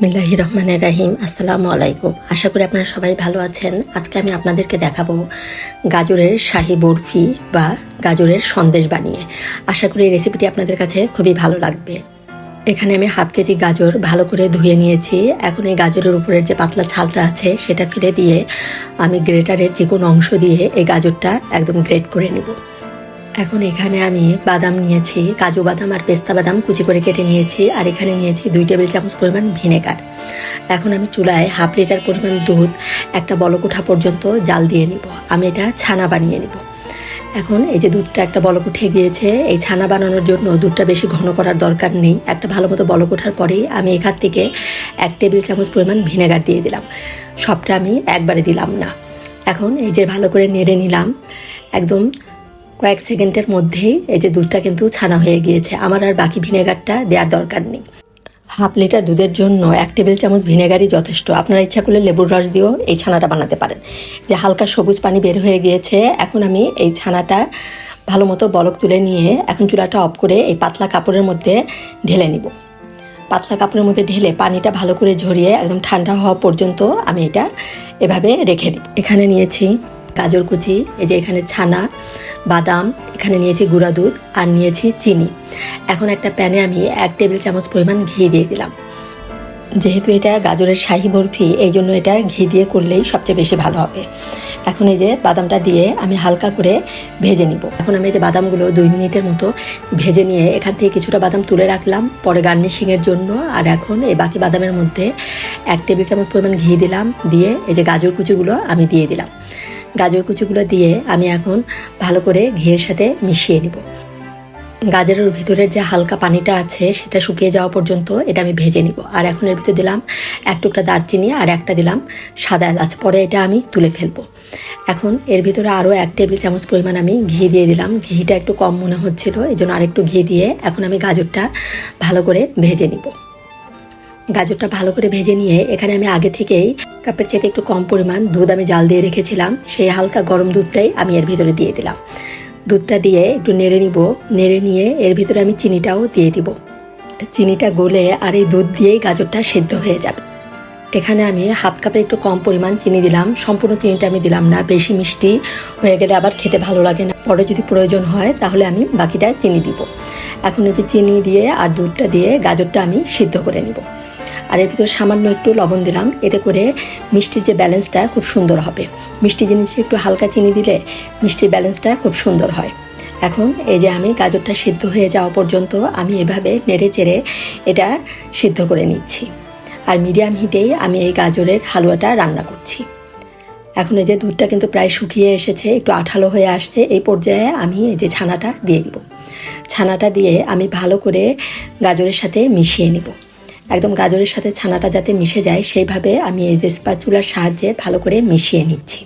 বিসমিল্লাহ রহমান রাহিম আসসালামু আলাইকুম আশা করি আপনারা সবাই ভালো আছেন। আজকে আমি আপনাদেরকে দেখাবো গাজরের শাহি বরফি বা গাজরের সন্দেশ বানিয়ে। আশা করি এই রেসিপিটি আপনাদের কাছে খুবই ভালো লাগবে। এখানে আমি হাফ কেজি গাজর ভালো করে ধুয়ে নিয়েছি। এখন এই গাজরের উপরের যে পাতলা ছালটা আছে, সেটা ফেলে দিয়ে আমি গ্রেটারের যে কোনো অংশ দিয়ে এই গাজরটা একদম গ্রেট করে নেব। এখন এখানে আমি বাদাম নিয়েছি, কাজু বাদাম আর পেস্তা বাদাম কুচি করে কেটে নিয়েছি আর এখানে নিয়েছি দুই টেবিল চামচ পরিমাণ ভিনেগার। এখন আমি চুলায় হাফ লিটার পরিমাণ দুধ, একটা বলকুঠা পর্যন্ত জাল দিয়ে নিব। আমি এটা ছানা বানিয়ে নিব। এখন এই যে দুধটা একটা বলক উঠে গিয়েছে, এই ছানা বানানোর জন্য দুধটা বেশি ঘন করার দরকার নেই। একটা ভালো মতো বলক ওঠার পরেই আমি এখান থেকে এক টেবিল চামচ পরিমাণ ভিনেগার দিয়ে দিলাম। সবটা আমি একবারে দিলাম না। এখন এই যে ভালো করে নেড়ে নিলাম, একদম কয়েক সেকেন্ডের মধ্যেই এই যে দুধটা কিন্তু ছানা হয়ে গিয়েছে। আমার আর বাকি ভিনেগারটা দেওয়ার দরকার নেই। হাফ লিটার দুধের জন্য এক টেবিল চামচ ভিনেগারই যথেষ্ট। আপনারা ইচ্ছা করলে লেবুর রস দিয়েও এই ছানাটা বানাতে পারেন। যে হালকা সবুজ পানি বের হয়ে গিয়েছে, এখন আমি এই ছানাটা ভালো মতো বলক তুলে নিয়ে এখন চুলাটা অফ করে এই পাতলা কাপড়ের মধ্যে ঢেলে নিব। পাতলা কাপড়ের মধ্যে ঢেলে পানিটা ভালো করে ঝরিয়ে একদম ঠান্ডা হওয়া পর্যন্ত আমি এটা এভাবে রেখে দিই এখানে নিয়েছি গাজর কুচি, এই যে এখানে ছানা বাদাম, এখানে নিয়েছি গুঁড়া দুধ আর নিয়েছি চিনি। এখন একটা প্যানে আমি এক টেবিল চামচ পরিমাণ ঘি দিয়ে দিলাম। যেহেতু এটা গাজরের শাহি বরফি, এই জন্য এটা ঘি দিয়ে করলেই সবচেয়ে বেশি ভালো হবে। এখন এই যে বাদামটা দিয়ে আমি হালকা করে ভেজে নিব। এখন আমি এই যে বাদামগুলো দুই মিনিটের মতো ভেজে নিয়ে এখান থেকে কিছুটা বাদাম তুলে রাখলাম, পরে গার্নিশিংয়ের জন্য। আর এখন এই বাকি বাদামের মধ্যে এক টেবিল চামচ পরিমাণ ঘি দিলাম, দিয়ে এই যে গাজর কুচিগুলো আমি দিয়ে দিলাম। গাজর কুচিগুলো দিয়ে আমি এখন ভালো করে ঘিয়ের সাথে মিশিয়ে নিব। গাজরের ভিতরের যে হালকা পানিটা আছে, সেটা শুকিয়ে যাওয়া পর্যন্ত এটা আমি ভেজে নিব। আর এখন এর ভিতরে দিলাম এক টুকটা দারচিনি আর একটা দিলাম সাদা এলাচ। পরে এটা আমি তুলে ফেলব। এখন এর ভিতরে আরও এক টেবিল চামচ পরিমাণ আমি ঘি দিয়ে দিলাম। ঘিটা একটু কম মনে হচ্ছিল এই জন্য আরেকটু ঘি দিয়ে এখন আমি গাজরটা ভালো করে ভেজে নিব। গাজরটা ভালো করে ভেজে নিয়ে এখানে আমি আগে থেকেই কাপের চেয়ে একটু কম পরিমাণ দুধ আমি জাল দিয়ে রেখেছিলাম। সেই হালকা গরম দুধটাই আমি এর ভিতরে দিয়ে দিলাম। দুধটা দিয়ে একটু নেড়ে নিব। নেড়ে নিয়ে এর ভিতরে আমি চিনিটাও দিয়ে দিব। চিনিটা গলে আর এই দুধ দিয়েই গাজরটা সেদ্ধ হয়ে যাবে। এখানে আমি হাফ কাপের একটু কম পরিমাণ চিনি দিলাম। সম্পূর্ণ চিনিটা আমি দিলাম না। বেশি মিষ্টি হয়ে গেলে আবার খেতে ভালো লাগে না। পরে যদি প্রয়োজন হয় তাহলে আমি বাকিটা চিনি দিব। এখন এই যে চিনি দিয়ে আর দুধটা দিয়ে গাজরটা আমি সিদ্ধ করে নিব। আর এর ভিতরে সামান্য একটু লবণ দিলাম। এতে করে মিষ্টির যে ব্যালেন্সটা খুব সুন্দর হবে। মিষ্টি জিনিসে একটু হালকা চিনি দিলে মিষ্টির ব্যালেন্সটা খুব সুন্দর হয়। এখন এই যে আমি গাজরটা সিদ্ধ হয়ে যাওয়া পর্যন্ত আমি এভাবে নেড়ে চেড়ে এটা সিদ্ধ করে নিচ্ছি। আর মিডিয়াম হিটেই আমি এই গাজরের হালুয়াটা রান্না করছি। এখন এই যে দুধটা কিন্তু প্রায় শুকিয়ে এসেছে, একটু আঠালো হয়ে আসছে, এই পর্যায়ে আমি এই যে ছানাটা দিয়ে দিব। ছানাটা দিয়ে আমি ভালো করে গাজরের সাথে মিশিয়ে নিব। একদম গাজরের সাথে ছানাটা যাতে মিশে যায়, সেইভাবে আমি এই যে স্পাচুলার সাহায্যে ভালো করে মিশিয়ে নিচ্ছি।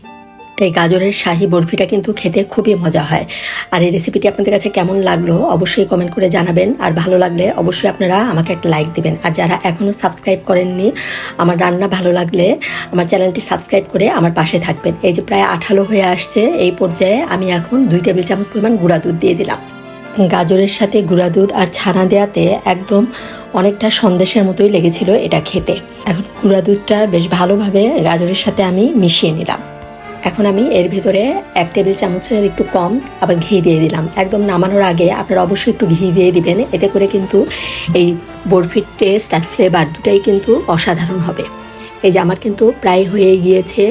এই গাজরের শাহি বরফিটা কিন্তু খেতে খুবই মজা হয়। আর এই রেসিপিটি আপনাদের কাছে কেমন লাগল অবশ্যই কমেন্ট করে জানাবেন। আর ভালো লাগলে অবশ্যই আপনারা আমাকে একটা লাইক দিবেন। আর যারা এখনও সাবস্ক্রাইব করেননি, আমার রান্না ভালো লাগলে আমার চ্যানেলটি সাবস্ক্রাইব করে আমার পাশে থাকবেন। এই যে প্রায় আঠালো হয়ে আসছে, এই পর্যায়ে আমি এখন দুই টেবিল চামচ পরিমাণ গুঁড়া দুধ দিয়ে দিলাম। গাজরের সাথে গুঁড়া দুধ আর ছানা দেওয়াতে একদম অনেকটা সন্দেশের মতোই লেগেছিল এটা খেতে। এখন গুঁড়া দুধটা বেশ ভালোভাবে গাজরের সাথে আমি মিশিয়ে নিলাম। এখন আমি এর ভেতরে এক টেবিল চামচের একটু কম আবার ঘি দিয়ে দিলাম। একদম নামানোর আগে আপনারা অবশ্যই একটু ঘি দিয়ে দিবেন। এতে করে কিন্তু এই বরফির টেস্ট আর ফ্লেভার দুটাই কিন্তু অসাধারণ হবে। এই যে আমার কিন্তু প্রায় হয়ে গিয়েছে।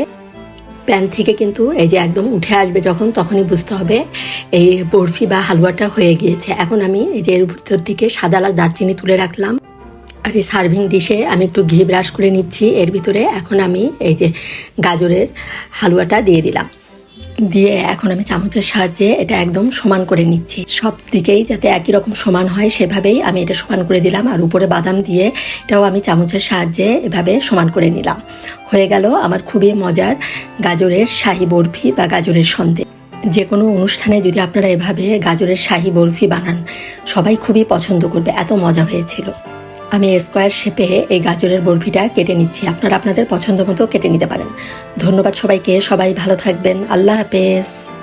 প্যান থেকে কিন্তু এই যে একদম উঠে আসবে যখন, তখনই বুঝতে হবে এই বরফি বা হালুয়াটা হয়ে গিয়েছে। এখন আমি এই যে এর ভিতর থেকে সাদা লাল দারচিনি তুলে রাখলাম আর এই সার্ভিং ডিশে আমি একটু ঘি ব্রাশ করে নিচ্ছি। এর ভিতরে এখন আমি এই যে গাজরের হালুয়াটা দিয়ে দিলাম। দিয়ে এখন আমি চামচের সাহায্যে এটা একদম সমান করে নিচ্ছি। সব দিকেই যাতে একই রকম সমান হয়, সেভাবেই আমি এটা সমান করে দিলাম আর উপরে বাদাম দিয়ে এটাও আমি চামচের সাহায্যে এভাবে সমান করে নিলাম। হয়ে গেল আমার খুবই মজার গাজরের শাহি বরফি বা গাজরের সন্দেহ যে কোনো অনুষ্ঠানে যদি আপনারা এভাবে গাজরের শাহি বরফি বানান, সবাই খুবই পছন্দ করবে, এত মজা হয়েছিল। আমি স্কোয়ার শেপে এই গাজরের বরফিটা কেটে নিচ্ছি। আপনারা আপনাদের পছন্দ মতো কেটে নিতে পারেন। ধন্যবাদ সবাইকে। সবাই ভালো থাকবেন। আল্লাহ হাফেজ।